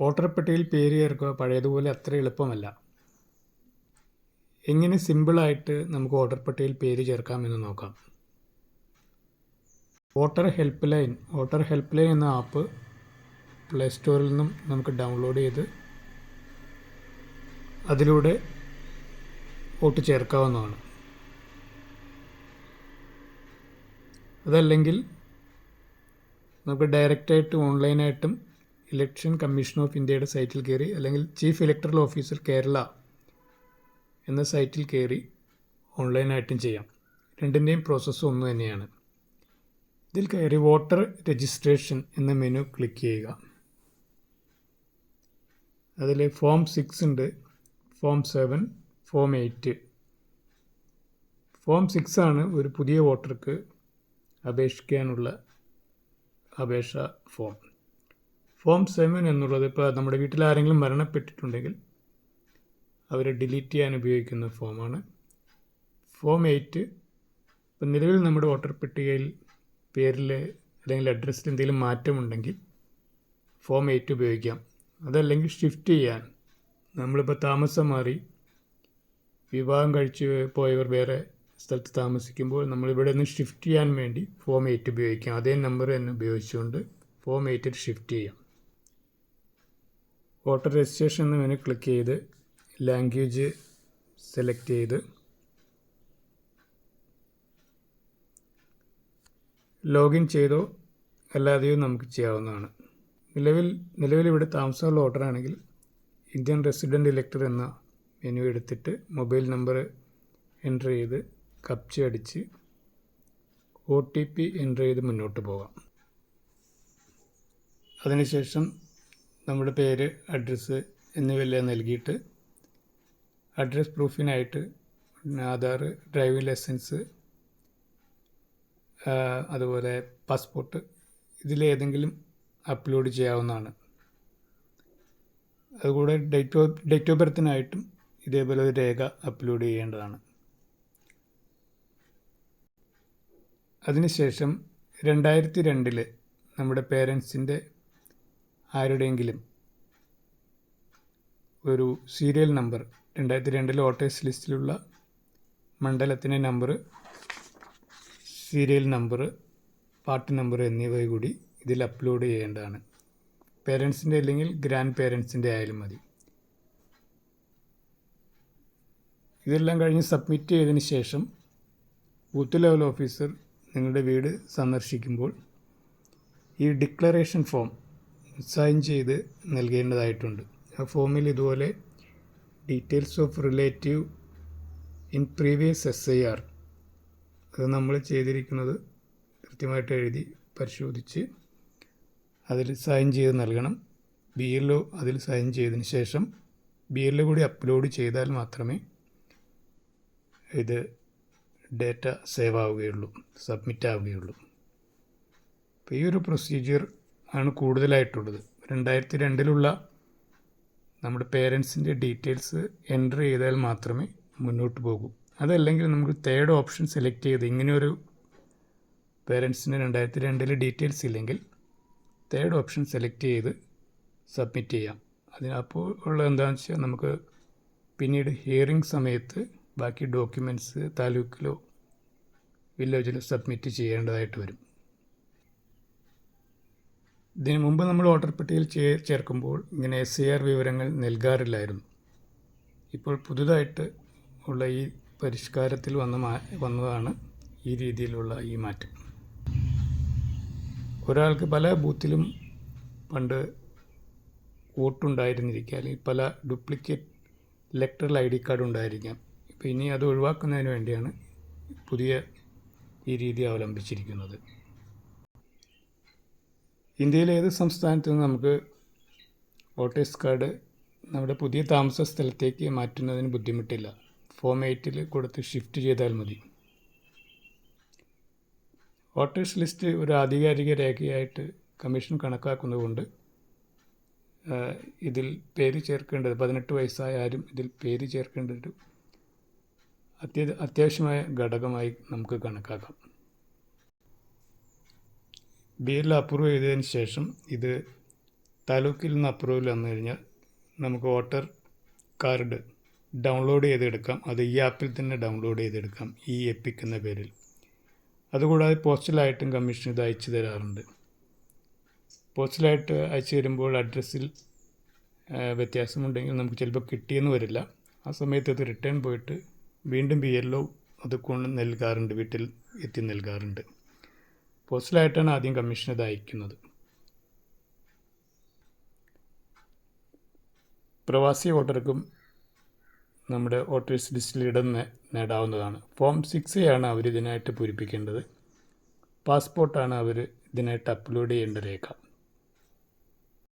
വോട്ടർപട്ടികയിൽ പേര് ചേർക്കുക പഴയതുപോലെ അത്ര എളുപ്പമല്ല. എങ്ങനെ സിമ്പിളായിട്ട് നമുക്ക് വോട്ടർ പട്ടികയിൽ പേര് ചേർക്കാമെന്ന് നോക്കാം. Voter help line voter help line എന്ന ആപ്പ് പ്ലേ സ്റ്റോറിൽ നിന്നും നമുക്ക് ഡൗൺലോഡ് ചെയ്ത് അതിലൂടെ വോട്ട് ചേർക്കാവുന്നതാണ്. അതല്ലെങ്കിൽ നമുക്ക് ഡയറക്റ്റായിട്ട് ഓൺലൈനായിട്ടും ഇലക്ഷൻ കമ്മീഷൻ ഓഫ് ഇന്ത്യയുടെ സൈറ്റിൽ കയറി അല്ലെങ്കിൽ ചീഫ് ഇലക്ടറൽ ഓഫീസർ കേരള എന്ന സൈറ്റിൽ കയറി ഓൺലൈനായിട്ടും ചെയ്യാം. രണ്ടിന്റെയും പ്രോസസ്സ് ഒന്ന് തന്നെയാണ്. ഇതിൽ കയറി വോട്ടർ രജിസ്ട്രേഷൻ എന്ന മെനു ക്ലിക്ക് ചെയ്യുക. അതിൽ ഫോം സിക്സ് ഉണ്ട്. Form seven form eight form six ആണ് ഒരു പുതിയ വോട്ടർക്ക് അപേക്ഷിക്കാനുള്ള അപേക്ഷ ഫോം ഫോം സെവൻ എന്നുള്ളത് ഇപ്പോൾ നമ്മുടെ വീട്ടിൽ ആരെങ്കിലും മരണപ്പെട്ടിട്ടുണ്ടെങ്കിൽ അവരെ ഡിലീറ്റ് ചെയ്യാൻ ഉപയോഗിക്കുന്ന ഫോമാണ് ഫോം എയ്റ്റ് ഇപ്പം നിലവിൽ നമ്മുടെ വോട്ടർ പട്ടികയിൽ പേരിൽ അല്ലെങ്കിൽ അഡ്രസ്സിൽ എന്തെങ്കിലും മാറ്റമുണ്ടെങ്കിൽ ഫോം എയ്റ്റ് ഉപയോഗിക്കാം. അതല്ലെങ്കിൽ ഷിഫ്റ്റ് ചെയ്യാൻ നമ്മളിപ്പോൾ താമസം മാറി വിവാഹം കഴിച്ച് പോയവർ വേറെ സ്ഥലത്ത് താമസിക്കുമ്പോൾ നമ്മളിവിടെ നിന്ന് ഷിഫ്റ്റ് ചെയ്യാൻ വേണ്ടി ഫോം എയ്റ്റ് ഉപയോഗിക്കാം. അതേ നമ്പർ തന്നെ ഉപയോഗിച്ചുകൊണ്ട് ഫോം എയ്റ്റിൽ ഷിഫ്റ്റ് ചെയ്യാം. വോട്ടർ രജിസ്ട്രേഷൻ എന്ന മെനു ക്ലിക്ക് ചെയ്ത് ലാംഗ്വേജ് സെലക്ട് ചെയ്ത് ലോഗിൻ ചെയ്തോ അല്ലാതെയോ നമുക്ക് ചെയ്യാവുന്നതാണ്. നിലവിൽ ഇവിടെ താമസമുള്ള വോട്ടറാണെങ്കിൽ ഇന്ത്യൻ റെസിഡന്റ് ഇലക്ടർ എന്ന മെനു എടുത്തിട്ട് മൊബൈൽ നമ്പർ എന്റർ ചെയ്ത് കപ്ച അടിച്ച് ഒ ടി പി എന്റർ ചെയ്ത് മുന്നോട്ട് പോകാം. അതിനുശേഷം നമ്മുടെ പേര് അഡ്രസ്സ് എന്നിവയെല്ലാം നൽകിയിട്ട് അഡ്രസ് പ്രൂഫിനായിട്ട് ആധാർ ഡ്രൈവിംഗ് ലൈസൻസ് അതുപോലെ പാസ്പോർട്ട് ഇതിലേതെങ്കിലും അപ്ലോഡ് ചെയ്യാവുന്നതാണ്. അതുകൂടെ ഡേറ്റ് ഓഫ് ഡേറ്റ് ഓഫ് ബർത്തിനായിട്ടും ഇതേപോലെ ഒരു രേഖ അപ്ലോഡ് ചെയ്യേണ്ടതാണ്. അതിനുശേഷം രണ്ടായിരത്തി രണ്ടിൽ നമ്മുടെ പേരൻസിന്റെ ആരുടെയെങ്കിലും ഒരു സീരിയൽ നമ്പർ രണ്ടായിരത്തി രണ്ടിലെ വോട്ടേഴ്സ് ലിസ്റ്റിലുള്ള മണ്ഡലത്തിന്റെ number serial number party number എന്നിവ കൂടി ഇതിൽ അപ്ലോഡ് ചെയ്യേണ്ടതാണ്. പേരൻസിന്റെ അല്ലെങ്കിൽ ഗ്രാൻഡ് പേരൻസിന്റെ ആയാലും മതി. ഇതെല്ലാം കഴിഞ്ഞ് സബ്മിറ്റ് ചെയ്തതിന് ശേഷം ബൂത്ത് ലെവൽ ഓഫീസർ നിങ്ങളുടെ വീട് സന്ദർശിക്കുമ്പോൾ ഈ ഡിക്ലറേഷൻ ഫോം സൈൻ ചെയ്ത് നൽകേണ്ടതായിട്ടുണ്ട്. ആ ഫോമിൽ ഇതുപോലെ details of relative in previous S I R അത് നമ്മൾ ചെയ്തിരിക്കുന്നത് കൃത്യമായിട്ട് എഴുതി പരിശോധിച്ച് അതിൽ സൈൻ ചെയ്ത് നൽകണം. ബി എൽ ഒ അതിൽ സൈൻ ചെയ്തതിന് ശേഷം ബി എൽ ഒ കൂടി അപ്ലോഡ് ചെയ്താൽ മാത്രമേ ഇത് ഡേറ്റ സേവ് ആവുകയുള്ളൂ സബ്മിറ്റ് ആവുകയുള്ളൂ. അപ്പോൾ ഈ ഒരു പ്രൊസീജിയർ ആണ് കൂടുതലായിട്ടുള്ളത്. രണ്ടായിരത്തി രണ്ടിലുള്ള നമ്മുടെ പേരൻസിന്റെ ഡീറ്റെയിൽസ് എന്റർ ചെയ്താൽ മാത്രമേ മുന്നോട്ട് പോകൂ. അതല്ലെങ്കിൽ നമുക്ക് തേർഡ് ഓപ്ഷൻ സെലക്ട് ചെയ്ത് ഇങ്ങനെയൊരു പേരൻസിന് രണ്ടായിരത്തി രണ്ടിലെ ഡീറ്റെയിൽസ് ഇല്ലെങ്കിൽ തേർഡ് ഓപ്ഷൻ സെലക്ട് ചെയ്ത് സബ്മിറ്റ് ചെയ്യാം. അതിന് അപ്പോൾ ഉള്ള എന്താണെന്ന് വെച്ചാൽ നമുക്ക് പിന്നീട് ഹിയറിംഗ് സമയത്ത് ബാക്കി ഡോക്യുമെന്റ്സ് താലൂക്കിലോ വില്ലേജിലോ സബ്മിറ്റ് ചെയ്യേണ്ടതായിട്ട് വരും. ഇതിനു മുമ്പ് നമ്മൾ വോട്ടർ പട്ടികയിൽ ചേർക്കുമ്പോൾ ഇങ്ങനെ എസ് സി ആർ വിവരങ്ങൾ നൽകാറില്ലായിരുന്നു. ഇപ്പോൾ പുതുതായിട്ട് ഉള്ള ഈ പരിഷ്കാരത്തിൽ വന്ന മാ വന്നതാണ് ഈ രീതിയിലുള്ള ഈ മാറ്റം. ഒരാൾക്ക് പല ബൂത്തിലും പണ്ട് വോട്ടുണ്ടായിരുന്നിരിക്കുക അല്ലെങ്കിൽ പല duplicate electoral I D card ഉണ്ടായിരിക്കാം. ഇപ്പോൾ ഇനി അത് ഒഴിവാക്കുന്നതിന് വേണ്ടിയാണ് പുതിയ ഈ രീതി അവലംബിച്ചിരിക്കുന്നത്. ഇന്ത്യയിലെ ഏത് സംസ്ഥാനത്ത് നിന്ന് നമുക്ക് വോട്ടേഴ്സ് കാർഡ് നമ്മുടെ പുതിയ താമസ സ്ഥലത്തേക്ക് മാറ്റുന്നതിന് ബുദ്ധിമുട്ടില്ല? ഫോം എയ്റ്റിൽ കൊടുത്ത് ഷിഫ്റ്റ് ചെയ്താൽ മതി. വോട്ടേഴ്സ് ലിസ്റ്റ് ഒരു ആധികാരിക രേഖയായിട്ട് കമ്മീഷൻ കണക്കാക്കുന്നതുകൊണ്ട് ഇതിൽ പേര് ചേർക്കേണ്ടത് പതിനെട്ട് വയസ്സായ ആരും ഇതിൽ പേര് ചേർക്കേണ്ട ഒരു അത്യ അത്യാവശ്യമായ ഘടകമായി നമുക്ക് കണക്കാക്കാം. ബി എൽ അപ്രൂവ് ചെയ്തതിന് ശേഷം ഇത് താലൂക്കിൽ നിന്ന് അപ്രൂവൽ വന്നു കഴിഞ്ഞാൽ നമുക്ക് വോട്ടർ കാർഡ് ഡൗൺലോഡ് ചെയ്തെടുക്കാം. അത് ഈ ആപ്പിൽ തന്നെ ഡൗൺലോഡ് ചെയ്തെടുക്കാം ഈ എപ്പിക് എന്ന പേരിൽ. അതുകൂടാതെ പോസ്റ്റലായിട്ടും കമ്മീഷൻ ഇത് അയച്ചു തരാറുണ്ട്. പോസ്റ്റലായിട്ട് അയച്ചു തരുമ്പോൾ അഡ്രസ്സിൽ വ്യത്യാസമുണ്ടെങ്കിൽ നമുക്ക് ചിലപ്പോൾ കിട്ടിയെന്ന് വരില്ല. ആ സമയത്ത് അത് റിട്ടേൺ പോയിട്ട് വീണ്ടും ബി ഒ അത് കൊണ്ട് നൽകാറുണ്ട് വീട്ടിൽ എത്തി നൽകാറുണ്ട്. പോസ്റ്റലായിട്ടാണ് ആദ്യം കമ്മീഷൻ ഇത് അയക്കുന്നത് പ്രവാസി വോട്ടർക്കും നമ്മുടെ വോട്ടേഴ്സ് ലിസ്റ്റിൽ ഇടം നേടാവുന്നതാണ്. ഫോം സിക്സ് ആണ് അവർ ഇതിനായിട്ട് പൂരിപ്പിക്കേണ്ടത്. പാസ്പോർട്ടാണ് അവർ ഇതിനായിട്ട് അപ്ലോഡ് ചെയ്യേണ്ട രേഖ.